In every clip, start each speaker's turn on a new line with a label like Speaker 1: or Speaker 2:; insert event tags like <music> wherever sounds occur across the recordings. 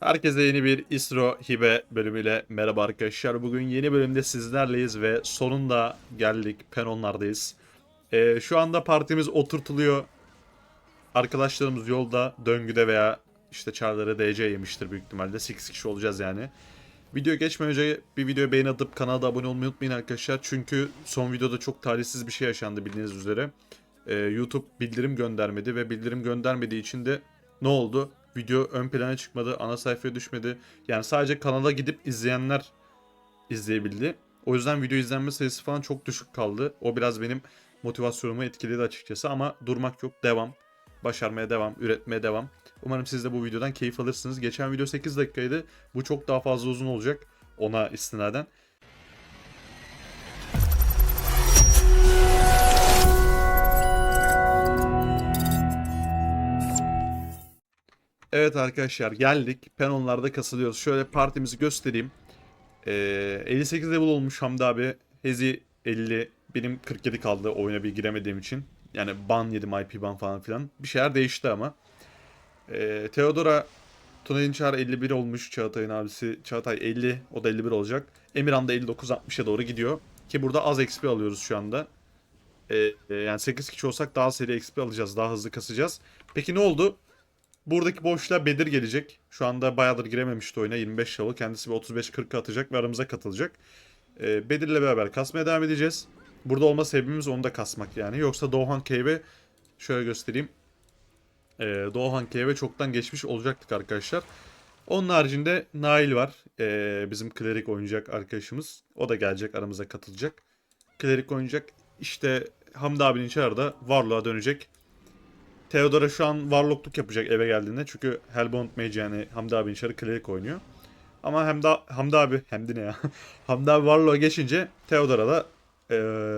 Speaker 1: Herkese yeni bir İsro Hibe bölümüyle merhaba arkadaşlar. Bugün yeni bölümde sizlerleyiz ve sonunda geldik. Penonlardayız. Ee, şu anda partimiz oturtuluyor. Arkadaşlarımız yolda, döngüde veya işte çarları DC yemiştir büyük ihtimalle. 8 kişi olacağız yani. Video geçmeden önce bir videoya beğeni atıp kanala abone olmayı unutmayın arkadaşlar. Çünkü son videoda çok talihsiz bir şey yaşandı bildiğiniz üzere. Ee, YouTube bildirim göndermedi ve bildirim göndermediği için de ne oldu? Video ön plana çıkmadı, ana sayfaya düşmedi. Yani sadece kanala gidip izleyenler izleyebildi. O yüzden video izlenme sayısı falan çok düşük kaldı. O biraz benim motivasyonumu etkiledi açıkçası ama durmak yok, devam. Başarmaya devam, üretmeye devam. Umarım siz de bu videodan keyif alırsınız. Geçen video 8 dakikaydı. Bu çok daha fazla uzun olacak ona istinaden. Evet arkadaşlar geldik. Penonlarda kasılıyoruz. Şöyle partimizi göstereyim. Ee, 58 level olmuş Hamdi abi. Hezi 50. Benim 47 kaldı oyuna bir giremediğim için. Yani ban yedim IP ban falan filan. Bir şeyler değişti ama. Ee, Theodora Tunay'ın Çağrı 51 olmuş. Çağatay'ın abisi Çağatay 50. O da 51 olacak. Emirhan da 59-60'a doğru gidiyor. Ki burada az XP alıyoruz şu anda. Ee, e, yani 8 kişi olsak daha seri XP alacağız. Daha hızlı kasacağız. Peki ne oldu? Buradaki boşluğa Bedir gelecek. Şu anda bayağıdır girememişti oyuna. 25 level. Kendisi bir 35-40 atacak ve aramıza katılacak. Ee, Bedir'le beraber kasmaya devam edeceğiz. Burada olma sebebimiz onu da kasmak yani. Yoksa Doğan Cave'e şöyle göstereyim. Ee, Doğan Cave'e çoktan geçmiş olacaktık arkadaşlar. Onun haricinde Nail var. Ee, bizim klerik oynayacak arkadaşımız. O da gelecek aramıza katılacak. Klerik oynayacak. İşte Hamdi abinin çağrıda Varlığa dönecek. Theodora şu an Warlock'luk yapacak eve geldiğinde. Çünkü Hellbound Mage yani Hamdi abinin çarı Cleric oynuyor. Ama Hamdi, Hamdi abi, <laughs> Hamdi ne ya? <laughs> Hamdi abi Warlock'a geçince Theodora da e,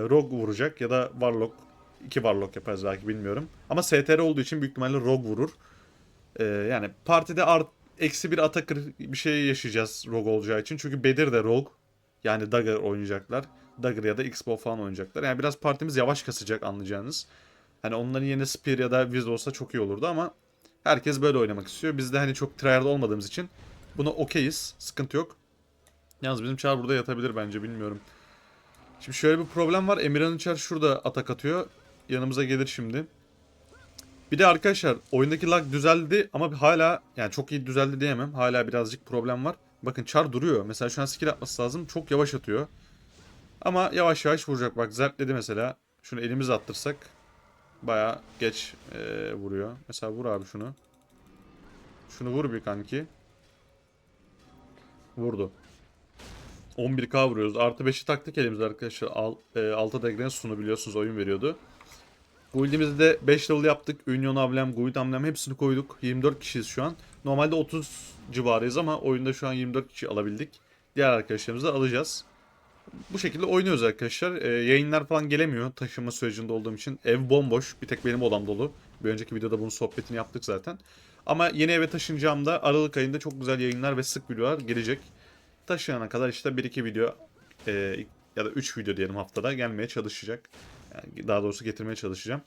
Speaker 1: Rogue vuracak ya da Warlock, iki Warlock yaparız belki bilmiyorum. Ama STR olduğu için büyük ihtimalle Rogue vurur. E, yani partide art, eksi bir atakır bir şey yaşayacağız Rogue olacağı için. Çünkü Bedir de Rogue. Yani Dagger oynayacaklar. Dagger ya da X-Bow falan oynayacaklar. Yani biraz partimiz yavaş kasacak anlayacağınız. Hani onların yerine Spear ya da Wiz olsa çok iyi olurdu ama herkes böyle oynamak istiyor. Biz de hani çok tryhard olmadığımız için buna okeyiz. Sıkıntı yok. Yalnız bizim Char burada yatabilir bence bilmiyorum. Şimdi şöyle bir problem var. Emirhan'ın Char şurada atak atıyor. Yanımıza gelir şimdi. Bir de arkadaşlar oyundaki lag düzeldi ama hala yani çok iyi düzeldi diyemem. Hala birazcık problem var. Bakın Char duruyor. Mesela şu an skill atması lazım. Çok yavaş atıyor. Ama yavaş yavaş vuracak. Bak zertledi mesela. Şunu elimize attırsak Baya geç e, vuruyor. Mesela vur abi şunu. Şunu vur bir kanki. Vurdu. 11k vuruyoruz. Artı 5'i taktık elimizde arkadaşlar. Al, e, Alta Degren sunu biliyorsunuz oyun veriyordu. Guild'imizde de 5 level yaptık. Union Amblem, Guild Amblem hepsini koyduk. 24 kişiyiz şu an. Normalde 30 civarıyız ama oyunda şu an 24 kişi alabildik. Diğer arkadaşlarımızı da alacağız bu şekilde oynuyoruz arkadaşlar. Ee, yayınlar falan gelemiyor taşınma sürecinde olduğum için. Ev bomboş. Bir tek benim odam dolu. Bir önceki videoda bunun sohbetini yaptık zaten. Ama yeni eve taşınacağımda Aralık ayında çok güzel yayınlar ve sık videolar gelecek. Taşınana kadar işte 1-2 video e, ya da 3 video diyelim haftada gelmeye çalışacak. Yani daha doğrusu getirmeye çalışacağım.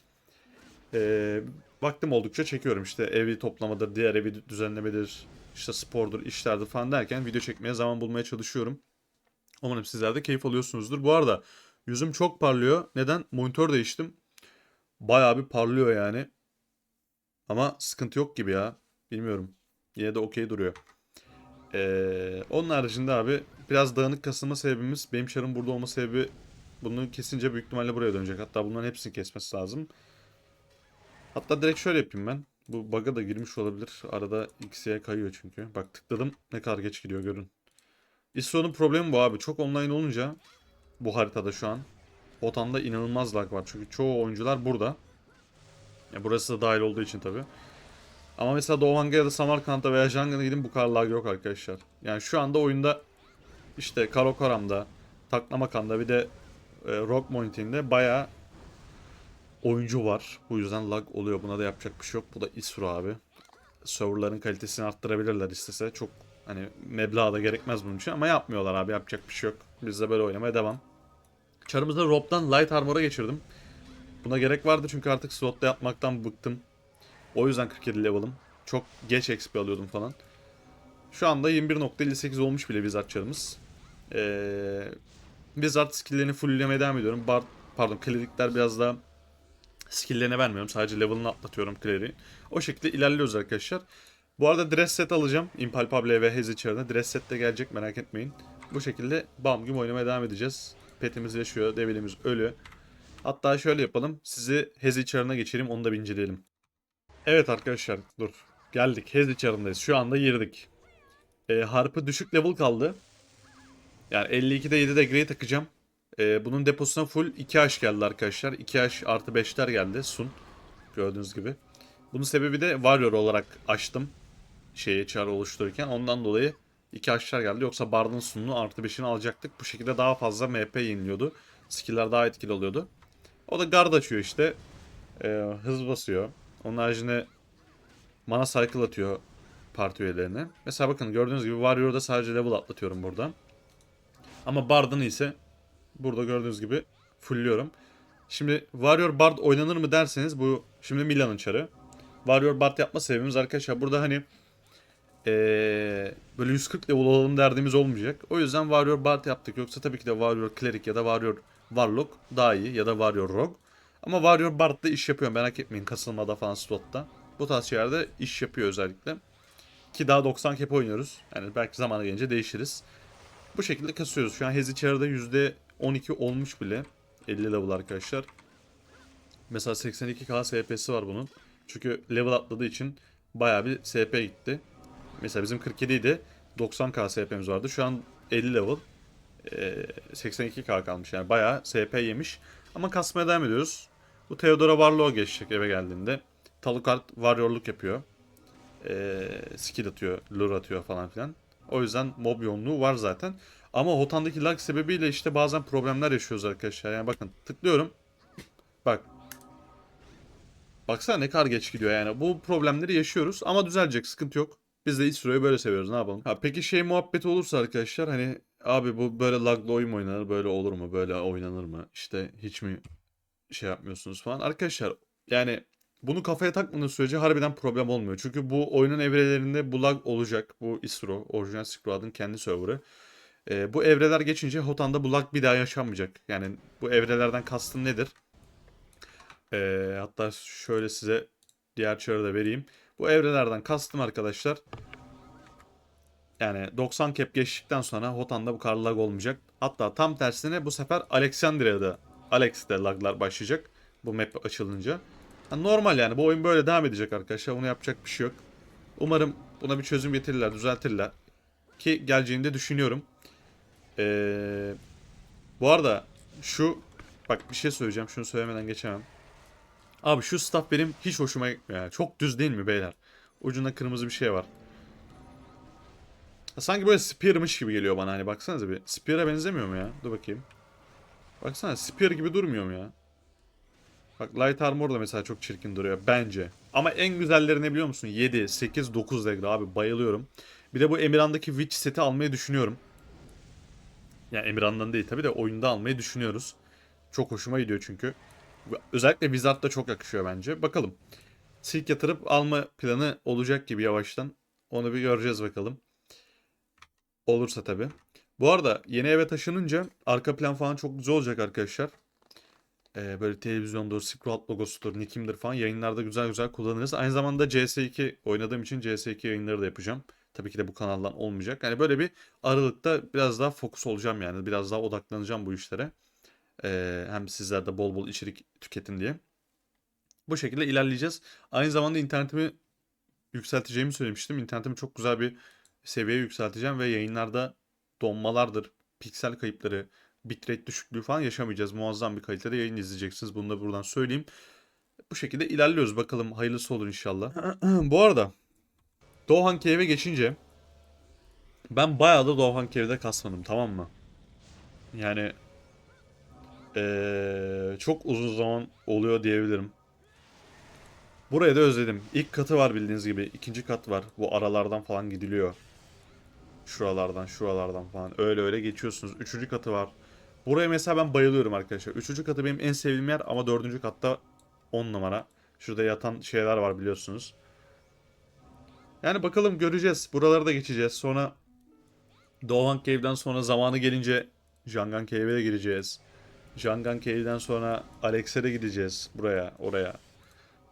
Speaker 1: E, vaktim oldukça çekiyorum işte evi toplamadır, diğer evi düzenlemedir, işte spordur, işlerdir falan derken video çekmeye zaman bulmaya çalışıyorum. Umarım sizler de keyif alıyorsunuzdur. Bu arada yüzüm çok parlıyor. Neden? Monitör değiştim. Bayağı bir parlıyor yani. Ama sıkıntı yok gibi ya. Bilmiyorum. Yine de okey duruyor. Ee, onun haricinde abi biraz dağınık kasılma sebebimiz benim çarın burada olma sebebi bunu kesince büyük ihtimalle buraya dönecek. Hatta bunların hepsini kesmesi lazım. Hatta direkt şöyle yapayım ben. Bu bug'a da girmiş olabilir. Arada X'ye kayıyor çünkü. Bak tıkladım ne kadar geç gidiyor görün. İsro'nun problemi bu abi. Çok online olunca bu haritada şu an Botan'da inanılmaz lag var. Çünkü çoğu oyuncular burada. Ya burası da dahil olduğu için tabi. Ama mesela Doğanga ya da Samarkand'a veya Jangan'a gidin bu kadar lag yok arkadaşlar. Yani şu anda oyunda işte Karokoram'da, Taklamakan'da bir de e, Rock Mountain'de bayağı oyuncu var. Bu yüzden lag oluyor. Buna da yapacak bir şey yok. Bu da Isro abi. Serverların kalitesini arttırabilirler istese. Çok Hani meblağ da gerekmez bunun için ama yapmıyorlar abi yapacak bir şey yok. Biz de böyle oynamaya devam. Çarımızda Rob'dan Light Armor'a geçirdim. Buna gerek vardı çünkü artık slotta yapmaktan bıktım. O yüzden 47 level'ım. Çok geç XP alıyordum falan. Şu anda 21.58 olmuş bile Wizard çarımız. Ee, Wizard skill'lerini fulllemeye devam ediyorum. Bard, pardon klerikler biraz daha skill'lerine vermiyorum. Sadece level'ını atlatıyorum kleriğin. O şekilde ilerliyoruz arkadaşlar. Bu arada dress set alacağım. Impalpable ve Haze içeride. Dress set de gelecek merak etmeyin. Bu şekilde bam gibi oynamaya devam edeceğiz. Petimiz yaşıyor. Devilimiz ölü. Hatta şöyle yapalım. Sizi Haze çarına geçireyim. Onu da bir inceleyelim. Evet arkadaşlar dur. Geldik. Haze çarındayız. Şu anda girdik. E, harpı düşük level kaldı. Yani 52'de 7'de Grey takacağım. E, bunun deposuna full 2H geldi arkadaşlar. 2H artı 5'ler geldi. Sun. Gördüğünüz gibi. Bunun sebebi de Warrior olarak açtım. Şeyi çar oluştururken. Ondan dolayı 2H'lar geldi. Yoksa Bard'ın sununu artı 5'ini alacaktık. Bu şekilde daha fazla MP yeniliyordu. Skill'ler daha etkili oluyordu. O da guard açıyor işte. E, hız basıyor. Onun haricinde mana cycle atıyor parti üyelerine. Mesela bakın gördüğünüz gibi Warrior'da sadece level atlatıyorum buradan. Ama Bard'ın ise burada gördüğünüz gibi fullliyorum. Şimdi Warrior Bard oynanır mı derseniz bu şimdi Milan'ın çarı. Warrior Bard yapma sebebimiz arkadaşlar burada hani ee, böyle 140 level olalım derdimiz olmayacak. O yüzden Warrior Bard yaptık. Yoksa tabii ki de Warrior Cleric ya da Warrior Warlock daha iyi ya da Warrior Rogue. Ama Warrior Bard'da iş yapıyor merak etmeyin kasılmada falan slotta. Bu tarz şeylerde iş yapıyor özellikle. Ki daha 90 cap oynuyoruz. Yani belki zamanı gelince değişiriz. Bu şekilde kasıyoruz. Şu an Hezi Çarı'da %12 olmuş bile. 50 level arkadaşlar. Mesela 82k SP'si var bunun. Çünkü level atladığı için bayağı bir SP gitti. Mesela bizim 47 idi. 90k SP'miz vardı. Şu an 50 level. Ee, 82k kalmış. Yani bayağı SP yemiş. Ama kasmaya devam ediyoruz. Bu Theodora Warlock'a geçecek eve geldiğinde. Talukart Warrior'luk yapıyor. Ee, skill atıyor, lure atıyor falan filan. O yüzden mob yoğunluğu var zaten. Ama Hotan'daki lag sebebiyle işte bazen problemler yaşıyoruz arkadaşlar. Yani bakın tıklıyorum. Bak. Baksana ne kadar geç gidiyor yani. Bu problemleri yaşıyoruz ama düzelecek sıkıntı yok. Biz de Isro'yu böyle seviyoruz ne yapalım. Ha, peki şey muhabbeti olursa arkadaşlar hani abi bu böyle laglı oyun oynanır böyle olur mu böyle oynanır mı işte hiç mi şey yapmıyorsunuz falan. Arkadaşlar yani bunu kafaya takmadığınız sürece harbiden problem olmuyor. Çünkü bu oyunun evrelerinde bu lag olacak. Bu Isro, orijinal Silk kendi serverı. Ee, bu evreler geçince Hotan'da bu lag bir daha yaşanmayacak. Yani bu evrelerden kastım nedir? Ee, hatta şöyle size diğer çarı da vereyim. Bu evrelerden kastım arkadaşlar. Yani 90 cap geçtikten sonra Hotan'da bu kadar lag olmayacak. Hatta tam tersine bu sefer Alexandria'da Alex'te laglar başlayacak. Bu map açılınca. Yani normal yani bu oyun böyle devam edecek arkadaşlar. Bunu yapacak bir şey yok. Umarım buna bir çözüm getirirler, düzeltirler. Ki geleceğini de düşünüyorum. Ee, bu arada şu bak bir şey söyleyeceğim. Şunu söylemeden geçemem. Abi şu staff benim hiç hoşuma gitmiyor. Çok düz değil mi beyler? Ucunda kırmızı bir şey var. Sanki böyle Spear'mış gibi geliyor bana hani baksanıza bir. Spear'a benzemiyor mu ya? Dur bakayım. Baksana Spear gibi durmuyor mu ya? Bak Light Armor da mesela çok çirkin duruyor bence. Ama en güzelleri ne biliyor musun? 7, 8, 9 degre abi bayılıyorum. Bir de bu Emirhan'daki Witch seti almayı düşünüyorum. Yani Emirhan'dan değil tabi de oyunda almayı düşünüyoruz. Çok hoşuma gidiyor çünkü. Özellikle Wizard'da çok yakışıyor bence. Bakalım. Silk yatırıp alma planı olacak gibi yavaştan. Onu bir göreceğiz bakalım. Olursa tabi. Bu arada yeni eve taşınınca arka plan falan çok güzel olacak arkadaşlar. Ee, böyle televizyondur, Scroll logosudur, Nick'imdir falan yayınlarda güzel güzel kullanırız. Aynı zamanda CS2 oynadığım için CS2 yayınları da yapacağım. Tabii ki de bu kanaldan olmayacak. Yani böyle bir aralıkta biraz daha fokus olacağım yani. Biraz daha odaklanacağım bu işlere. Hem sizler de bol bol içerik tüketin diye. Bu şekilde ilerleyeceğiz. Aynı zamanda internetimi yükselteceğimi söylemiştim. İnternetimi çok güzel bir seviyeye yükselteceğim ve yayınlarda donmalardır, piksel kayıpları, bitrate düşüklüğü falan yaşamayacağız. Muazzam bir kalitede yayın izleyeceksiniz. Bunu da buradan söyleyeyim. Bu şekilde ilerliyoruz. Bakalım hayırlısı olur inşallah. <clears throat> Bu arada Doğan Cave'e geçince ben bayağı da Doğan Cave'de kasmadım tamam mı? Yani ee, çok uzun zaman oluyor diyebilirim. Burayı da özledim. İlk katı var bildiğiniz gibi. ikinci kat var. Bu aralardan falan gidiliyor. Şuralardan, şuralardan falan. Öyle öyle geçiyorsunuz. Üçüncü katı var. Buraya mesela ben bayılıyorum arkadaşlar. Üçüncü katı benim en sevdiğim yer ama dördüncü katta 10 numara. Şurada yatan şeyler var biliyorsunuz. Yani bakalım göreceğiz. Buraları da geçeceğiz. Sonra Doğan Cave'den sonra zamanı gelince Jangan Cave'e de gireceğiz. Jangan Cave'den sonra Alex'e de gideceğiz. Buraya, oraya.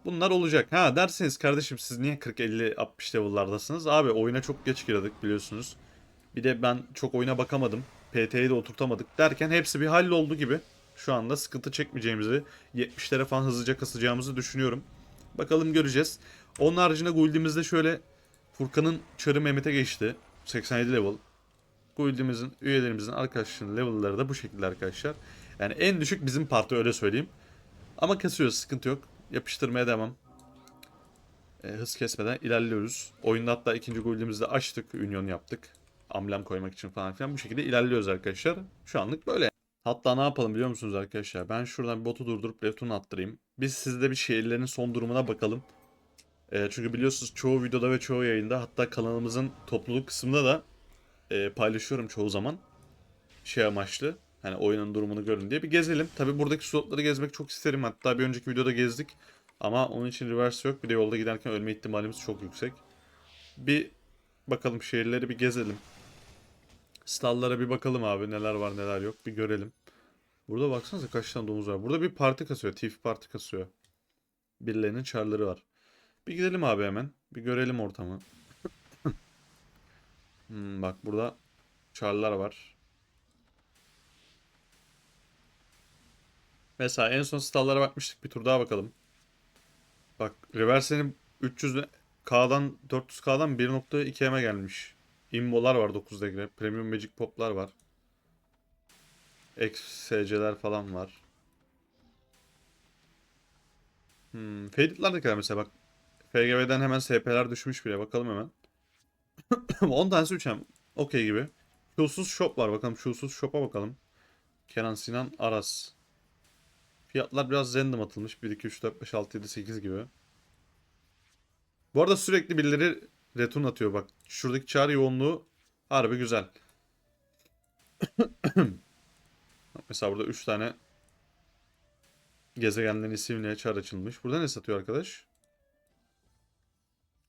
Speaker 1: Bunlar olacak. Ha dersiniz kardeşim siz niye 40 50 60 level'lardasınız? Abi oyuna çok geç girdik biliyorsunuz. Bir de ben çok oyuna bakamadım. PT'yi de oturtamadık derken hepsi bir halloldu gibi. Şu anda sıkıntı çekmeyeceğimizi, 70'lere falan hızlıca kasacağımızı düşünüyorum. Bakalım göreceğiz. Onun haricinde guildimizde şöyle Furkan'ın çarı Mehmet'e geçti. 87 level. Guildimizin, üyelerimizin arkadaşlarının level'ları da bu şekilde arkadaşlar. Yani en düşük bizim parti öyle söyleyeyim. Ama kasıyoruz sıkıntı yok. Yapıştırmaya devam. E, hız kesmeden ilerliyoruz. Oyunda hatta ikinci guildimizi de açtık. Union yaptık. Amblem koymak için falan filan. Bu şekilde ilerliyoruz arkadaşlar. Şu anlık böyle. Hatta ne yapalım biliyor musunuz arkadaşlar? Ben şuradan bir botu durdurup Left'unu attırayım. Biz sizde bir şehirlerin son durumuna bakalım. E, çünkü biliyorsunuz çoğu videoda ve çoğu yayında hatta kanalımızın topluluk kısmında da e, paylaşıyorum çoğu zaman. Şey amaçlı. Hani oyunun durumunu görün diye bir gezelim. Tabi buradaki slotları gezmek çok isterim. Hatta bir önceki videoda gezdik. Ama onun için reverse yok. Bir de yolda giderken ölme ihtimalimiz çok yüksek. Bir bakalım şehirleri bir gezelim. Stallara bir bakalım abi neler var neler yok bir görelim. Burada baksanıza kaç tane domuz var. Burada bir parti kasıyor. Thief parti kasıyor. Birilerinin çarları var. Bir gidelim abi hemen. Bir görelim ortamı. <laughs> Hmm, bak burada çarlar var. Mesela en son stallara bakmıştık. Bir tur daha bakalım. Bak Reverse'nin 300K'dan 400K'dan 1.2M'e gelmiş. Immo'lar var 9 degre. Premium Magic Pop'lar var. XSC'ler falan var. Hmm, Faded'lar ne kadar mesela bak. FGV'den hemen SP'ler düşmüş bile. Bakalım hemen. <coughs> 10 tanesi 3M. Okey gibi. Şulsuz shop var. Bakalım şulsuz shop'a bakalım. Kenan Sinan Aras. Fiyatlar biraz random atılmış. 1, 2, 3, 4, 5, 6, 7, 8 gibi. Bu arada sürekli birileri return atıyor bak. Şuradaki çağrı yoğunluğu harbi güzel. <coughs> Mesela burada 3 tane gezegenlerin isimliğe çağrı açılmış. Burada ne satıyor arkadaş?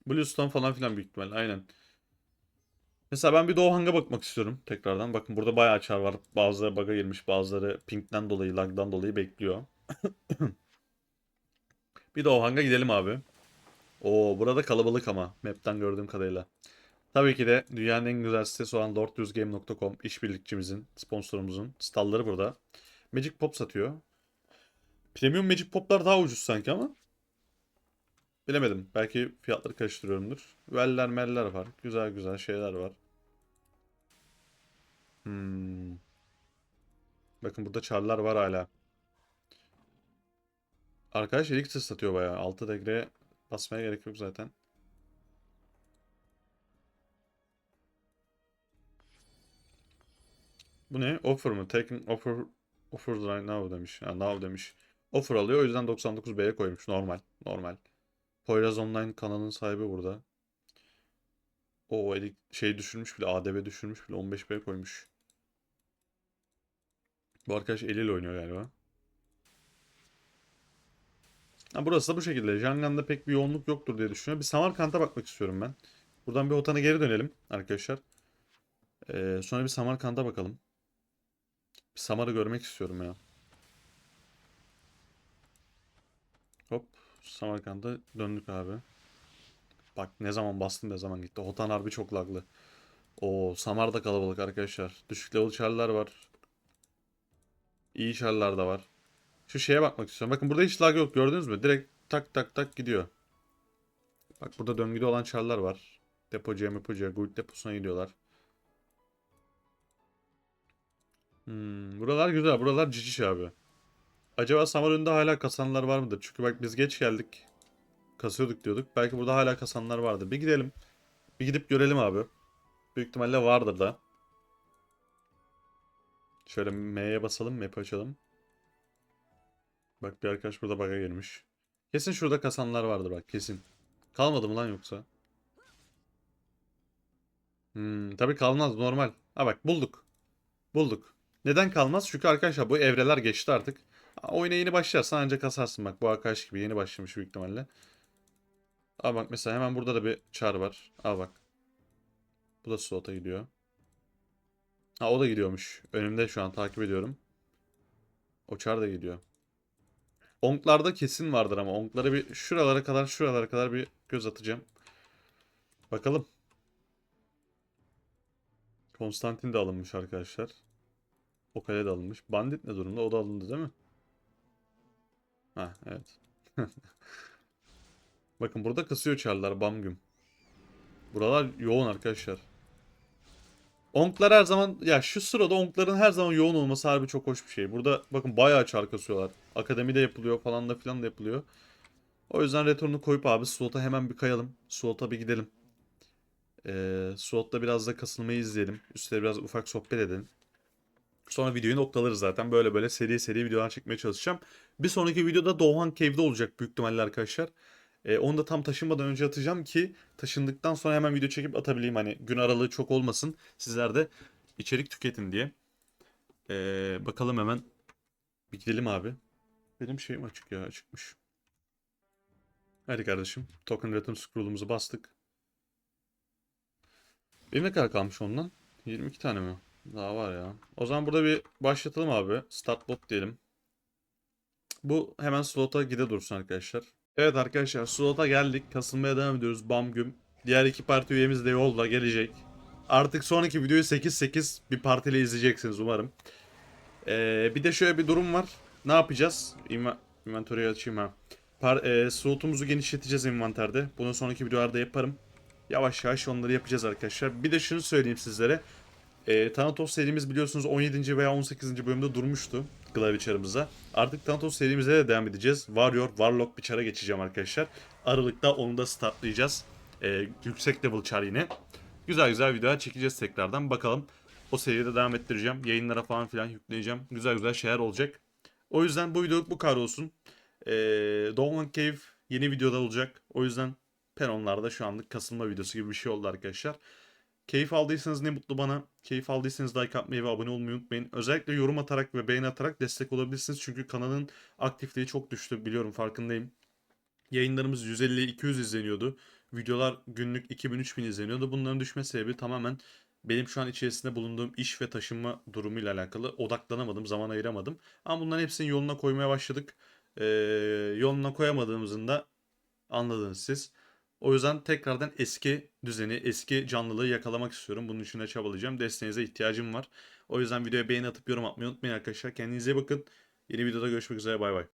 Speaker 1: Bluestone falan filan büyük ihtimalle aynen. Mesela ben bir Doğu bakmak istiyorum tekrardan. Bakın burada bayağı çar var. Bazıları bug'a girmiş, bazıları ping'den dolayı, lag'dan dolayı bekliyor. Bir Doğu Hang'a gidelim abi. Oo burada kalabalık ama map'ten gördüğüm kadarıyla. Tabii ki de dünyanın en güzel sitesi olan 400game.com işbirlikçimizin, sponsorumuzun stalları burada. Magic Pop satıyor. Premium Magic Pop'lar daha ucuz sanki ama. Bilemedim. Belki fiyatları karıştırıyorumdur. Veller meller var. Güzel güzel şeyler var. Hmm. Bakın burada çarlar var hala. Arkadaş Elixir satıyor bayağı. 6 degre basmaya gerek yok zaten. Bu ne? Offer mı? Taken offer offer right now demiş. Ha, now demiş. Offer alıyor o yüzden 99B'ye koymuş. Normal. Normal. Poyraz Online kanalının sahibi burada. O eli şey düşürmüş bile. ADB düşürmüş bile. 15B koymuş. Bu arkadaş eliyle oynuyor galiba. Burası da bu şekilde. Jangan'da pek bir yoğunluk yoktur diye düşünüyorum. Bir Samarkand'a bakmak istiyorum ben. Buradan bir Hotan'a geri dönelim arkadaşlar. Ee, sonra bir Samarkand'a bakalım. Bir Samar'ı görmek istiyorum ya. Hop. Samarkand'a döndük abi. Bak ne zaman bastım ne zaman gitti. Hotan harbi çok laglı. O Samar da kalabalık arkadaşlar. Düşük level çarlar var. İyi çarlar da var. Şu şeye bakmak istiyorum. Bakın burada hiç lag yok gördünüz mü? Direkt tak tak tak gidiyor. Bak burada döngüde olan çarlar var. Depocuya mepocuya guild deposuna gidiyorlar. Hmm, buralar güzel. Buralar ciciş abi. Acaba Samar önünde hala kasanlar var mıdır? Çünkü bak biz geç geldik. Kasıyorduk diyorduk. Belki burada hala kasanlar vardır. Bir gidelim. Bir gidip görelim abi. Büyük ihtimalle vardır da. Şöyle M'ye basalım. Map açalım. Bak bir arkadaş burada bug'a girmiş. Kesin şurada kasanlar vardır bak kesin. Kalmadı mı lan yoksa? Hmm, tabii kalmaz normal. Ha bak bulduk. Bulduk. Neden kalmaz? Çünkü arkadaşlar bu evreler geçti artık. Oyuna yeni başlarsan ancak kasarsın bak. Bu arkadaş gibi yeni başlamış büyük ihtimalle. Aa bak mesela hemen burada da bir çar var. Aa bak. Bu da slota gidiyor. Ha o da gidiyormuş. Önümde şu an takip ediyorum. O çar da gidiyor. Onklarda kesin vardır ama onklara bir şuralara kadar şuralara kadar bir göz atacağım. Bakalım. Konstantin de alınmış arkadaşlar. O kale de alınmış. Bandit ne durumda? O da alındı değil mi? Ha evet. <laughs> Bakın burada kasıyor çarlar bam güm. Buralar yoğun arkadaşlar. Onklar her zaman ya şu sırada onkların her zaman yoğun olması harbi çok hoş bir şey. Burada bakın bayağı çar kasıyorlar. Akademide yapılıyor falan da filan da yapılıyor. O yüzden returnu koyup abi slota hemen bir kayalım. Slota bir gidelim. Ee, slotta biraz da kasılmayı izleyelim. Üstüne biraz ufak sohbet edelim. Sonra videoyu noktalarız zaten. Böyle böyle seri seri videolar çekmeye çalışacağım. Bir sonraki videoda Doğan Cave'de olacak büyük ihtimalle arkadaşlar. Ee, onu da tam taşınmadan önce atacağım ki taşındıktan sonra hemen video çekip atabileyim. Hani gün aralığı çok olmasın. Sizler de içerik tüketin diye. Ee, bakalım hemen. Bir gidelim abi. Benim şeyim açık ya açıkmış. Hadi kardeşim. Token Return Scroll'umuzu bastık. Benim ne kadar kalmış ondan? 22 tane mi? Daha var ya. O zaman burada bir başlatalım abi. Start bot diyelim. Bu hemen slota gide dursun arkadaşlar. Evet arkadaşlar slota geldik. Kasılmaya devam ediyoruz. Bam güm. Diğer iki parti üyemiz de yolda gelecek. Artık sonraki videoyu 8-8 bir partiyle izleyeceksiniz umarım. Ee, bir de şöyle bir durum var. Ne yapacağız? İnva inventory'yi açayım ha. Par e, slotumuzu genişleteceğiz envanterde. Bunu sonraki videolarda yaparım. Yavaş yavaş onları yapacağız arkadaşlar. Bir de şunu söyleyeyim sizlere. E, Thanatos serimiz biliyorsunuz 17. veya 18. bölümde durmuştu. Çarımıza. Artık Thanatos serimize de devam edeceğiz. Warrior, Warlock bir çara geçeceğim arkadaşlar. Aralıkta onu da startlayacağız. E, yüksek level çar yine. Güzel güzel videolar çekeceğiz tekrardan. Bakalım. O seride devam ettireceğim. Yayınlara falan filan yükleyeceğim. Güzel güzel şeyler olacak. O yüzden bu videoluk bu kadar olsun. E, Doğan Cave yeni videoda olacak. O yüzden Penonlarda şu anlık kasılma videosu gibi bir şey oldu arkadaşlar. Keyif aldıysanız ne mutlu bana. Keyif aldıysanız like atmayı ve abone olmayı unutmayın. Özellikle yorum atarak ve beğeni atarak destek olabilirsiniz. Çünkü kanalın aktifliği çok düştü biliyorum farkındayım. Yayınlarımız 150-200 izleniyordu. Videolar günlük 2000-3000 izleniyordu. Bunların düşme sebebi tamamen benim şu an içerisinde bulunduğum iş ve taşınma durumuyla alakalı. Odaklanamadım, zaman ayıramadım. Ama bunların hepsini yoluna koymaya başladık. Ee, yoluna koyamadığımızın da anladınız siz. O yüzden tekrardan eski düzeni, eski canlılığı yakalamak istiyorum. Bunun için de çabalayacağım. Desteğinize ihtiyacım var. O yüzden videoya beğeni atıp yorum atmayı unutmayın arkadaşlar. Kendinize bakın. Yeni videoda görüşmek üzere. Bay bay.